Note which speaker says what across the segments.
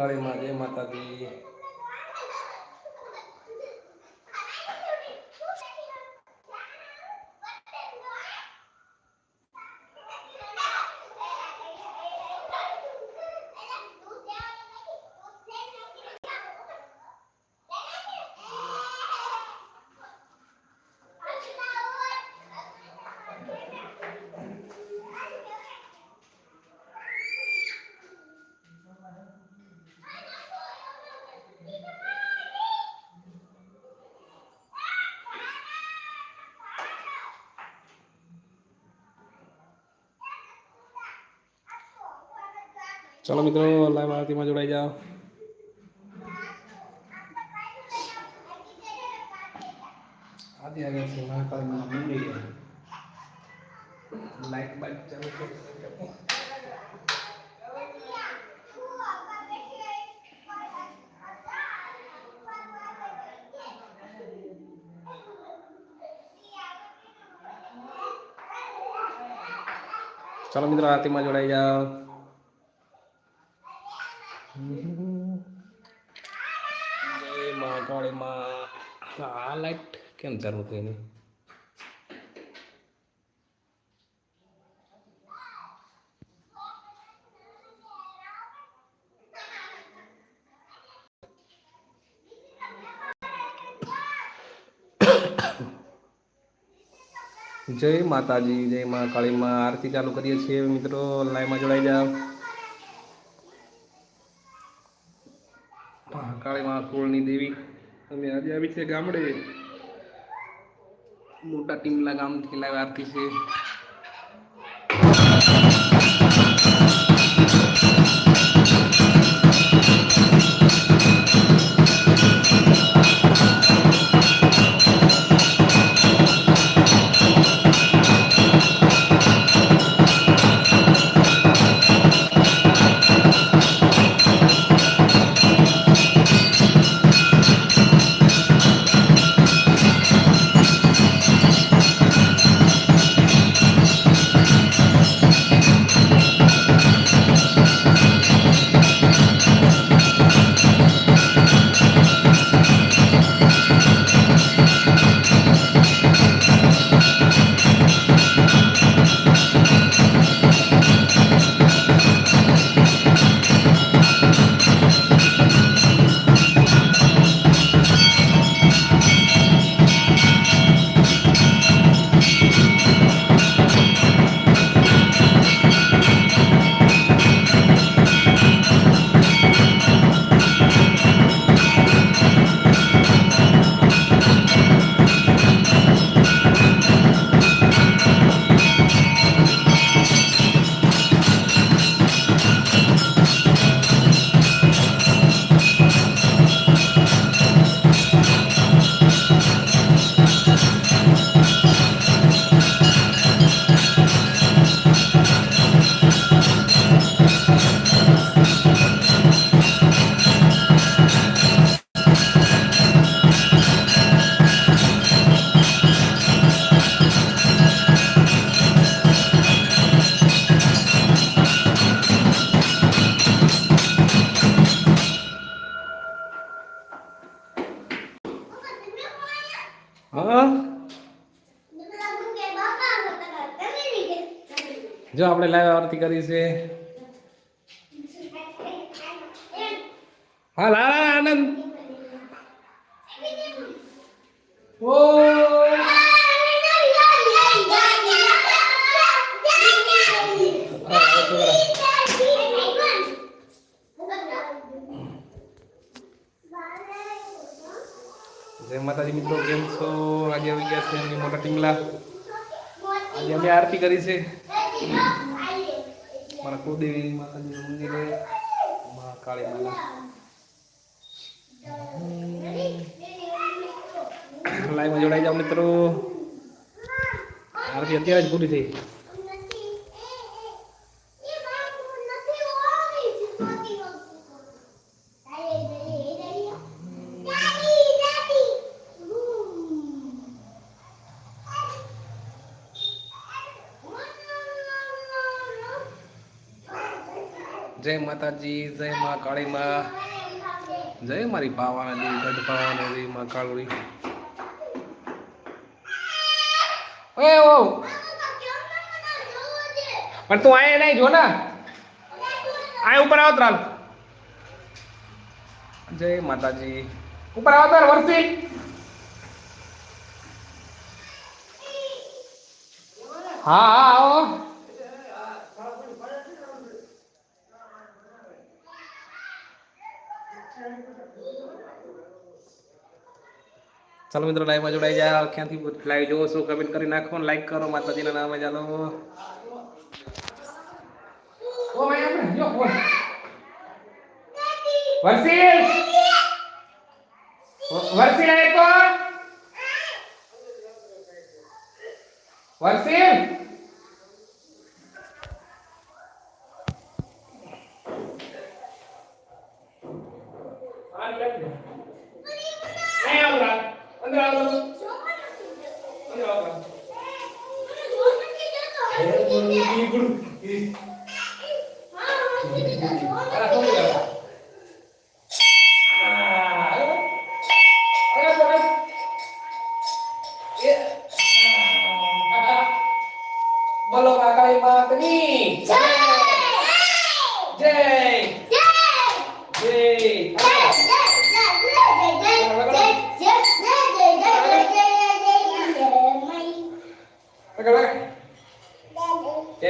Speaker 1: મહાકાળીમાં જય માતાજી. ચલો મિત્રો લાઈવ આરતીમાં જોડાઈ જાઓ આદિ આવે છે મહાકાળીમાં મંદિર લાઈટ બાઈટ ચાલુ કરી ચાલો મિત્રો આરતીમાં જોડાઈ જાઓ કેમ ચાલુ જય માતાજી, જય મા કાળીમાં આરતી ચાલુ કરીએ છીએ મિત્રો. લાઈવમાં જોડાઈ જાઓ. કાળીમાં કુળની દેવી. અમે આજે આવી છે ગામડે. મોટા ટીમલા ગામથી લાઈવ આરતી છે. હા? જો આપણે લાઈવ આરતી કરી છે. હા લાલા આનંદ. ઓ જય માતાજી મિત્રો કેમ છો? આજે આવી ગયા છે એમની મોટા ટીમલા. આજે અમે આરતી કરી છે. મારા કુળદેવી માતાજીનું મંદિરે. મા કાળી માતા. લાઈવમાં જોડાઈ જાઓ મિત્રો. આરતી અત્યારે જ પૂરી થઈ.
Speaker 2: જય માતાજી, જય મા કાળી મા જય મારી પાવાના ગઢ પાવાના મા કાળુરી ઓય ઓ. પણ તું આયા નહીં, જો ને. આય ઉપર આવો ત્રાલ. જય માતાજી. ઉપર આવો તાર વર્ષી હા હા, આવો. ચાલો મિત્રો લાઈવમાં જોડાઈ જાઓ ક્યાંથી લાઈવ જોવો છો કમેન્ટ કરી નાખો લાઈક કરો માતાજીના નામે ચાલો ઓ ભાઈ આપણે જો બોલ વર્ષી વર્ષી આય તો વર્ષી અહીં આવો રા. અંદર આવો અંદર આવો આ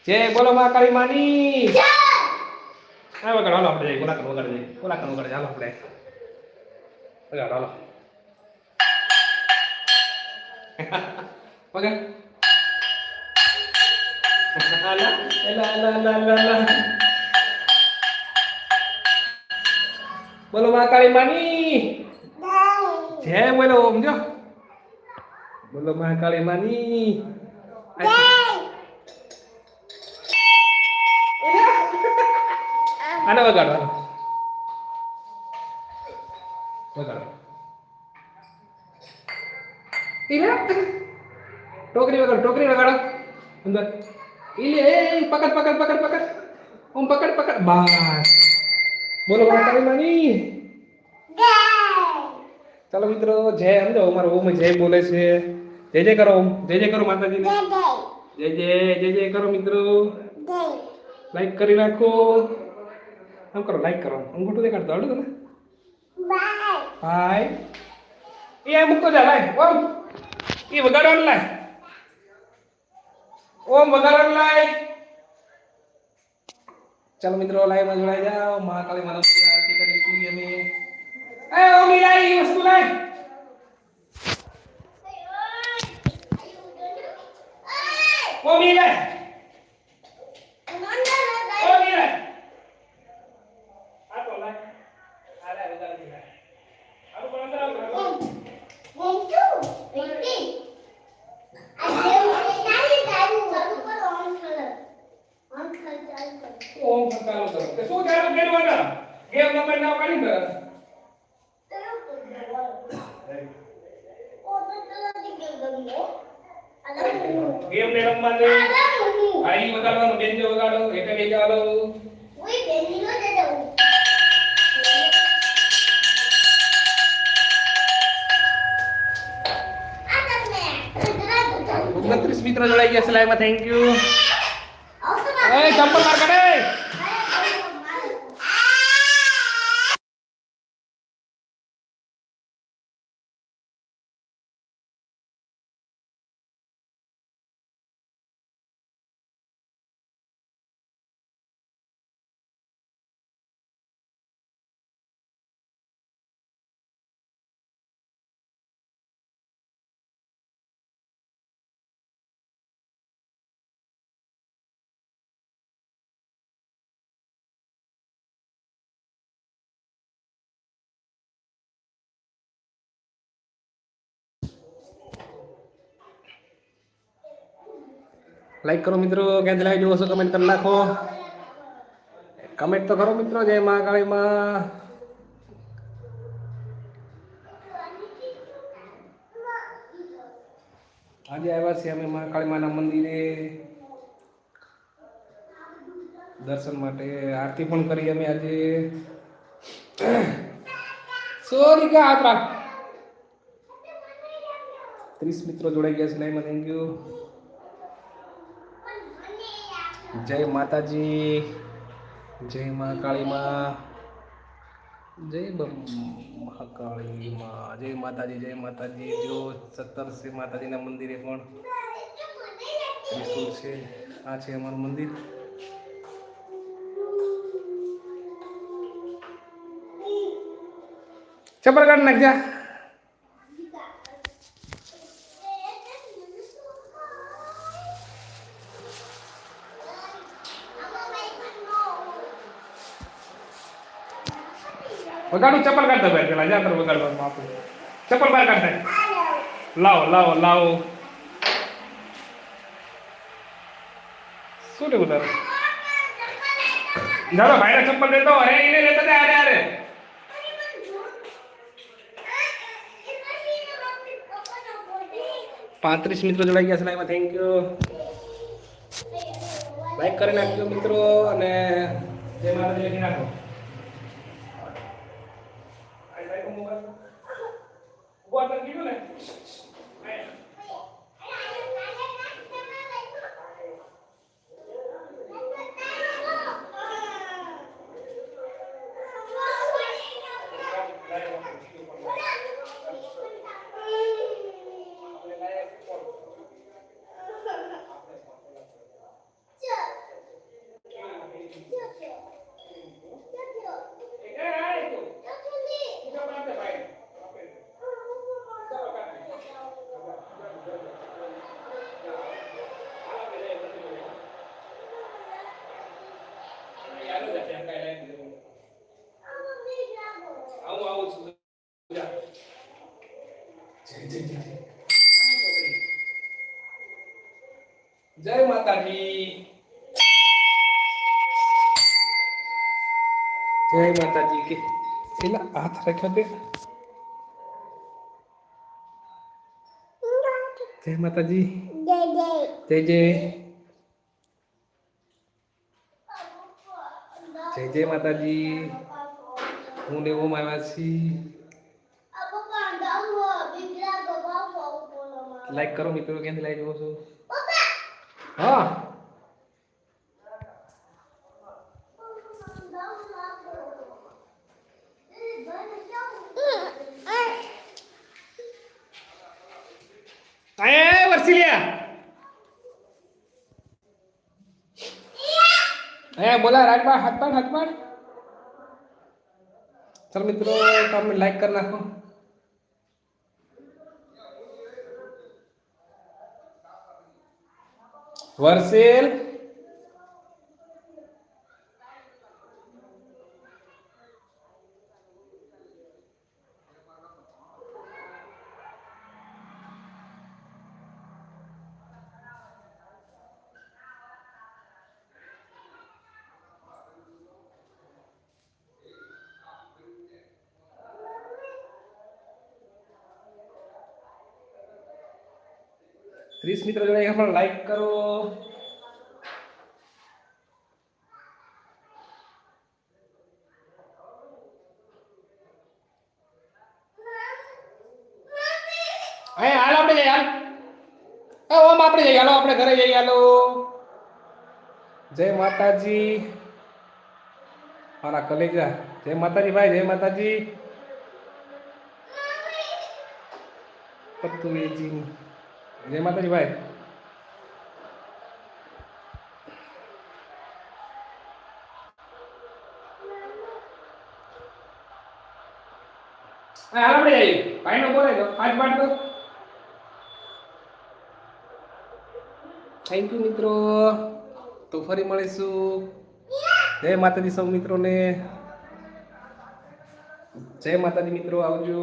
Speaker 2: light. Light. Jay, bola pakai mani. Ah, વગાડો હાલો આપણે જઈએ કોલાકન વગાડી જઈએ કોલાકન વગાડી હાલો આપણે વગાડો હાલો વગાડ અલા, અલા, અલા, અલા, અલા, અલા. બોલો માં કાળી માની જય બોલો ઓમ જો બોલો માં કાળી માની આને વગાડો હાલો વગાડો ઈલા ટોકરી વગાડો ટોકરી વગાડો અંદર ઈલે એ પકડ પકડ પકડ પકડ ઓમ પકડ પકડ બસ બોલો માતાની માની ચાલો મિત્રો જય સમજો અમારો ઓમ જય બોલે છે જય જય કરો ઓમ જય જય કરો માતાજીને જય જય જય જય કરો મિત્રો લાઈક કરી નાખો આમ કરો લાઈક કરો અંગૂઠું દેખાડતો આવડું તને હાય એ મૂકતો જા લાય ઓમ એ વગાડવાનું લાય ઓમ વગાડવાનું લાય ચાલો મિત્રો લાઈવમાં જોડાઈ જાઓ મહાકાળી માનવની આરતી કરી હતી અમે એ ઓમી લાય એ વસ્તુ લાય ઓમી લાય ઓમી લાય આ તો લાય આ લાય વગાડી લાય આવું પણ અંદર આવું ઓમ ચાલુ કરો કે શું ચાલુ કરવાના ગેમ નંબર ના પાડી દે ગેમ ને રમવાની આ ઈ વગાડવાનું બેન્જો વગાડો એટલે બે ચાલો ઓગણત્રીસ મિત્રો જોડાઈ ગયા છે લાઈવમાં થેન્ક યુ એ ચંપલ માર કાઢે લાઈક કરો મિત્રો, ક્યાંથી લાઈવ જુઓ છો? કમેન્ટ કરી નાખો. કમેન્ટ તો કરો મિત્રો, જય મહાકાળીમાં આજે આવ્યા છીએ અમે મહાકાળી માના મંદિરે. દર્શન માટે આરતી પણ કરી અમે આજે. સોરી કા આત્રા? ત્રીસ મિત્રો જોડાઈ ગયા છે લાઈવમાં થેન્ક યુ જય માતાજી, જય મહાકાળીમાં જય મહાકાળી મહાકાળીમાં જય માતાજી જય માતાજી. જો સત્તર છે માતાજીના મંદિરે પણ ત્રિશુળ છે. આ છે અમારું મંદિર. ચપરગઢ કાઢ વગાડું, ચપ્પલ કાઢતા ભાઈ પેલા. જા તારે વગાડવાનું આપું ચપ્પલ બહાર કાઢતા લાવો લાવો લાવો. શું લેવું તારે? જારો ભાઈને ચપ્પલ દેતો અરે એને લેતા દે અરે અરે પાંત્રીસ મિત્રો જોડાઈ ગયા છે લાઈવમાં થેન્ક યુ લાઈક કરી નાખજો મિત્રો અને જય માતાજી લખી નાખો આ લાઈકો મોબાઈલ તને કીધું ને એ આ તું ઊભા બાંધે ભાઈ આવું આવું છું જા. જય જય જય જય. જય માતાજી જય માતાજી કે પેલા હાથ રાખ્યો તે જય માતાજી જય જય જય જય માતાજી હું ઓમ આવ્યા છીએ લાઈક કરો મિત્રો ક્યાંથી લાઈક જોવો છો હા આય વરસીલિયા આયા, બોલા રાજબા હાથ પાડ હાથ પાડ ચાલ મિત્રો, તમે લાઈક કરી નાખો. વર્ષેલ ત્રીસ મિત્રો જોડે પણ લાઈક કરો. અહીં હાલ આપણે જઈએ ઓમ આપણે જઈએ આપણે ઘરે જઈએ, હાલો. જય માતાજી. મારા કલેજા, જય માતાજી ભાઈ, જય માતાજી. પતુવેજી જય માતાજી ભાઈ આપણે જઈએ ભાઈ નો બોલે થેન્ક યુ મિત્રો. તો ફરી મળીશું. જય માતાજી સૌ મિત્રોને. જય માતાજી મિત્રો, આવજો.